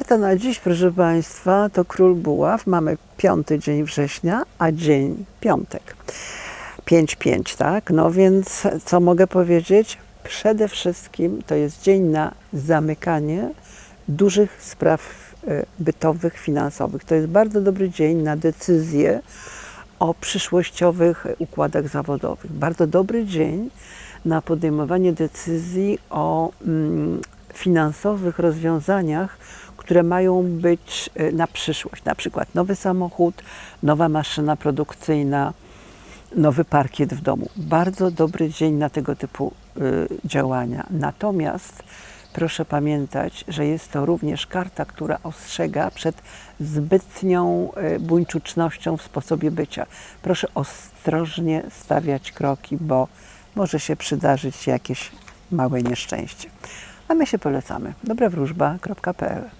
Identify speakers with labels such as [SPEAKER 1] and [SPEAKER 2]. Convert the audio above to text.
[SPEAKER 1] karta na dziś, proszę Państwa, to Król Buław. Mamy piąty dzień września, a dzień piątek. 5-5, tak? No więc co mogę powiedzieć? Przede wszystkim to jest dzień na zamykanie dużych spraw e, bytowych, finansowych. To jest bardzo dobry dzień na decyzje o przyszłościowych układach zawodowych. Bardzo dobry dzień na podejmowanie decyzji o mm, finansowych rozwiązaniach, które mają być e, na przyszłość. Na przykład nowy samochód, nowa maszyna produkcyjna, nowy parkiet w domu. Bardzo dobry dzień na tego typu y, działania. Natomiast proszę pamiętać, że jest to również karta, która ostrzega przed zbytnią y, buńczucznością w sposobie bycia. Proszę ostrożnie stawiać kroki, bo może się przydarzyć jakieś małe nieszczęście. A my się polecamy. dobrawróżba.pl